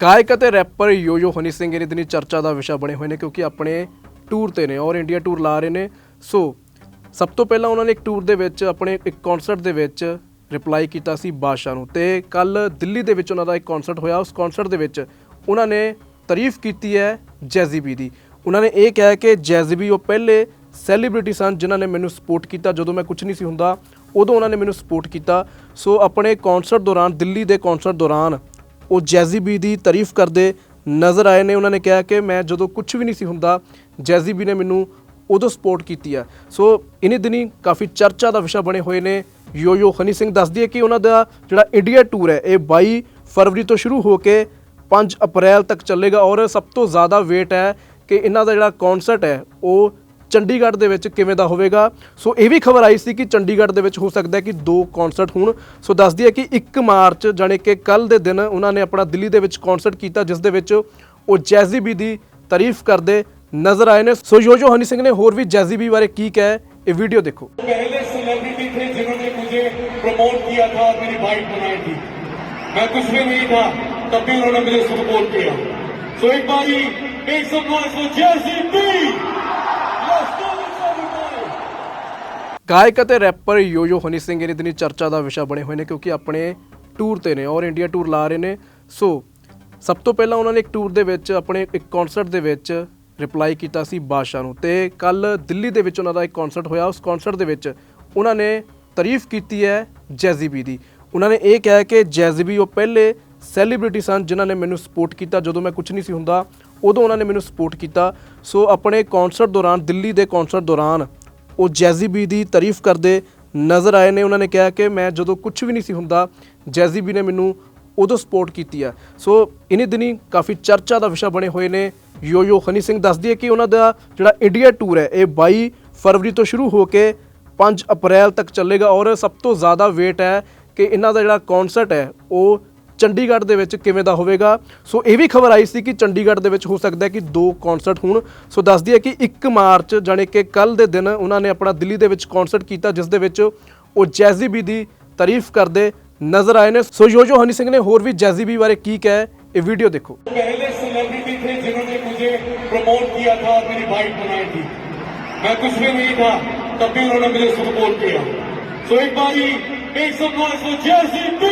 ਗਾਇਕ ਅਤੇ ਰੈਪਰ ਯੋਯੋ ਹਨੀ ਸਿੰਘ ਇਹਨੇ ਦਿਨੀ ਚਰਚਾ ਦਾ ਵਿਸ਼ਾ ਬਣੇ ਹੋਏ ਨੇ ਕਿਉਂਕਿ ਆਪਣੇ ਟੂਰ ਤੇ ਨੇ ਔਰ ਇੰਡੀਆ ਟੂਰ ਲਾ ਰਹੇ ਨੇ। ਸੋ ਸਭ ਤੋਂ ਪਹਿਲਾਂ ਉਹਨਾਂ ਨੇ ਇੱਕ ਟੂਰ ਦੇ ਵਿੱਚ ਆਪਣੇ ਇੱਕ ਕਨਸਰਟ ਦੇ ਵਿੱਚ ਰਿਪਲਾਈ ਕੀਤਾ ਸੀ ਬਾਦਸ਼ਾਹ ਨੂੰ ਤੇ ਕੱਲ ਦਿੱਲੀ ਦੇ ਵਿੱਚ ਉਹਨਾਂ ਦਾ ਇੱਕ ਕਨਸਰਟ ਹੋਇਆ। ਉਸ ਕਨਸਰਟ ਦੇ ਵਿੱਚ ਉਹਨਾਂ ਨੇ ਤਾਰੀਫ ਕੀਤੀ ਹੈ ਜੈਜ਼ੀਬੀ ਦੀ। ਉਹਨਾਂ ਨੇ ਇਹ ਕਿਹਾ ਕਿ ਜੈਜ਼ੀਬੀ ਉਹ ਪਹਿਲੇ ਸੈਲੀਬ੍ਰਿਟੀ ਸਨ ਜਿਨ੍ਹਾਂ ਨੇ ਮੈਨੂੰ ਸਪੋਰਟ ਕੀਤਾ। ਜਦੋਂ ਮੈਂ ਕੁਝ ਨਹੀਂ ਸੀ ਹੁੰਦਾ, ਉਦੋਂ ਉਹਨਾਂ ਨੇ ਮੈਨੂੰ ਸਪੋਰਟ ਕੀਤਾ। ਸੋ ਆਪਣੇ ਕਨਸਰਟ ਦੌਰਾਨ, ਦਿੱਲੀ ਦੇ ਕਨਸਰਟ ਦੌਰਾਨ ਉਹ ਜੈਜ਼ੀ ਬੀ ਦੀ ਤਾਰੀਫ ਕਰਦੇ ਨਜ਼ਰ ਆਏ ਨੇ। ਉਹਨਾਂ ਨੇ ਕਿਹਾ ਕਿ ਮੈਂ ਜਦੋਂ ਕੁਝ ਵੀ ਨਹੀਂ ਸੀ ਹੁੰਦਾ, ਜੈਜ਼ੀ ਬੀ ਨੇ ਮੈਨੂੰ ਉਦੋਂ ਸਪੋਰਟ ਕੀਤੀ ਆ। ਸੋ ਇਨੀ ਦਿਨੀ ਕਾਫੀ ਚਰਚਾ ਦਾ ਵਿਸ਼ਾ ਬਣੇ ਹੋਏ ਨੇ। ਯੋ ਯੋ ਹਨੀ ਸਿੰਘ ਦੱਸਦੀ ਹੈ ਕਿ ਉਹਨਾਂ ਦਾ ਜਿਹੜਾ ਇੰਡੀਆ ਟੂਰ ਹੈ, ਇਹ 22 ਫਰਵਰੀ ਤੋਂ ਸ਼ੁਰੂ ਹੋ ਕੇ 5 ਅਪ੍ਰੈਲ ਤੱਕ ਚੱਲੇਗਾ। ਔਰ ਸਭ ਤੋਂ ਜ਼ਿਆਦਾ ਵੇਟ ਹੈ ਕਿ ਇਹਨਾਂ ਦਾ ਜਿਹੜਾ ਕਨਸਰਟ ਹੈ, ਉਹ ਚੰਡੀਗੜ੍ਹ ਦੇ ਵਿੱਚ ਕਿਵੇਂ ਦਾ ਹੋਵੇਗਾ ਸੋ ਇਹ ਵੀ ਖਬਰ ਆਈ ਸੀ ਕਿ ਚੰਡੀਗੜ੍ਹ ਦੇ ਵਿੱਚ ਹੋ ਸਕਦਾ ਹੈ ਕਿ ਦੋ ਕਨਸਰਟ ਹੋਣ ਸੋ ਦੱਸਦੀ ਹੈ ਕਿ 1 ਮਾਰਚ ਜਾਣੀ ਕਿ ਕੱਲ ਦੇ ਦਿਨ ਉਹਨਾਂ ਨੇ ਆਪਣਾ ਦਿੱਲੀ ਦੇ ਵਿੱਚ ਕਨਸਰਟ ਕੀਤਾ ਜਿਸ ਦੇ ਵਿੱਚ ਉਹ ਜੈਜ਼ੀ ਬੀ ਦੀ ਤਾਰੀਫ ਕਰਦੇ ਨਜ਼ਰ ਆਏ ਨੇ ਸੋ ਯੋਜੋ ਹਨੀ ਸਿੰਘ ਨੇ ਹੋਰ ਵੀ ਜੈਜ਼ੀ ਬੀ ਬਾਰੇ ਕੀ ਕਿਹਾ ਹੈ, ਇਹ ਵੀਡੀਓ ਦੇਖੋ पहले सेलिब्रिटी थे जिन्होंने मुझे प्रमोट किया था और मेरी बाइक बनाई थी मैं कुछ भी नहीं था तब भी उन्होंने मुझे सपोर्ट किया सो एक बारी make some noise for ਗਾਇਕ ਅਤੇ ਰੈਪਰ ਯੋਯੋ ਹਨੀ ਸਿੰਘ ਇਹਨੇ ਦਿਨੀ ਚਰਚਾ ਦਾ ਵਿਸ਼ਾ ਬਣੇ ਹੋਏ ਨੇ ਕਿਉਂਕਿ ਆਪਣੇ ਟੂਰ ਤੇ ਨੇ ਔਰ ਇੰਡੀਆ ਟੂਰ ਲਾ ਰਹੇ ਨੇ। ਸੋ ਸਭ ਤੋਂ ਪਹਿਲਾਂ ਉਹਨਾਂ ਨੇ ਇੱਕ ਟੂਰ ਦੇ ਵਿੱਚ ਆਪਣੇ ਇੱਕ ਕਨਸਰਟ ਦੇ ਵਿੱਚ ਰਿਪਲਾਈ ਕੀਤਾ ਸੀ ਬਾਦਸ਼ਾਹ ਨੂੰ ਤੇ ਕੱਲ ਦਿੱਲੀ ਦੇ ਵਿੱਚ ਉਹਨਾਂ ਦਾ ਇੱਕ ਕਨਸਰਟ ਹੋਇਆ। ਉਸ ਕਨਸਰਟ ਦੇ ਵਿੱਚ ਉਹਨਾਂ ਨੇ ਤਾਰੀਫ ਕੀਤੀ ਹੈ ਜੈਜ਼ੀਬੀ ਦੀ। ਉਹਨਾਂ ਨੇ ਇਹ ਕਿਹਾ ਕਿ ਜੈਜ਼ੀਬੀ ਉਹ ਪਹਿਲੇ ਸੈਲੀਬ੍ਰਿਟੀ ਸਨ ਜਿਨ੍ਹਾਂ ਨੇ ਮੈਨੂੰ ਸਪੋਰਟ ਕੀਤਾ। ਜਦੋਂ ਮੈਂ ਕੁਝ ਨਹੀਂ ਸੀ ਹੁੰਦਾ, ਉਦੋਂ ਉਹਨਾਂ ਨੇ ਮੈਨੂੰ ਸਪੋਰਟ ਕੀਤਾ। ਸੋ ਆਪਣੇ ਕਨਸਰਟ ਦੌਰਾਨ, ਦਿੱਲੀ ਦੇ ਕਨਸਰਟ ਦੌਰਾਨ ਉਹ ਜੈਜ਼ੀ ਬੀ ਦੀ ਤਾਰੀਫ ਕਰਦੇ ਨਜ਼ਰ ਆਏ ਨੇ। ਉਹਨਾਂ ਨੇ ਕਿਹਾ ਕਿ ਮੈਂ ਜਦੋਂ ਕੁਝ ਵੀ ਨਹੀਂ ਸੀ ਹੁੰਦਾ, ਜੈਜ਼ੀ ਬੀ ਨੇ ਮੈਨੂੰ ਉਦੋਂ ਸਪੋਰਟ ਕੀਤੀ ਆ। ਸੋ ਇਨੀ ਦਿਨੀ ਕਾਫੀ ਚਰਚਾ ਦਾ ਵਿਸ਼ਾ ਬਣੇ ਹੋਏ ਨੇ। ਯੋ ਯੋ ਹਨੀ ਸਿੰਘ ਦੱਸਦੀ ਹੈ ਕਿ ਉਹਨਾਂ ਦਾ ਜਿਹੜਾ ਇੰਡੀਆ ਟੂਰ ਹੈ, ਇਹ 22 ਫਰਵਰੀ ਤੋਂ ਸ਼ੁਰੂ ਹੋ ਕੇ 5 ਅਪ੍ਰੈਲ ਤੱਕ ਚੱਲੇਗਾ। ਔਰ ਸਭ ਤੋਂ ਜ਼ਿਆਦਾ ਵੇਟ ਹੈ ਕਿ ਇਹਨਾਂ ਦਾ ਜਿਹੜਾ ਕਨਸਰਟ ਹੈ, ਉਹ ਚੰਡੀਗੜ੍ਹ ਦੇ ਵਿੱਚ ਕਿਵੇਂ ਦਾ ਹੋਵੇਗਾ ਸੋ ਇਹ ਵੀ ਖਬਰ ਆਈ ਸੀ ਕਿ ਚੰਡੀਗੜ੍ਹ ਦੇ ਵਿੱਚ ਹੋ ਸਕਦਾ ਹੈ ਕਿ ਦੋ ਕਨਸਰਟ ਹੋਣ ਸੋ ਦੱਸਦੀ ਹੈ ਕਿ 1 ਮਾਰਚ ਜਾਣੀ ਕਿ ਕੱਲ ਦੇ ਦਿਨ ਉਹਨਾਂ ਨੇ ਆਪਣਾ ਦਿੱਲੀ ਦੇ ਵਿੱਚ ਕਨਸਰਟ ਕੀਤਾ ਜਿਸ ਦੇ ਵਿੱਚ ਉਹ ਜੈਜ਼ੀ ਬੀ ਦੀ ਤਾਰੀਫ ਕਰਦੇ ਨਜ਼ਰ ਆਏ ਨੇ ਸੋ ਯੋਜੋ ਹਨੀ ਸਿੰਘ ਨੇ ਹੋਰ ਵੀ ਜੈਜ਼ੀ ਬੀ ਬਾਰੇ ਕੀ ਕਿਹਾ ਹੈ, ਇਹ ਵੀਡੀਓ ਦੇਖੋ पहले सेलिब्रिटी थे जिन्होंने मुझे प्रमोट किया था और मेरी बाइक बनाई थी मैं कुछ भी नहीं था तब भी उन्होंने मुझे सपोर्ट किया सो एक बारी make some noise for Jesse B.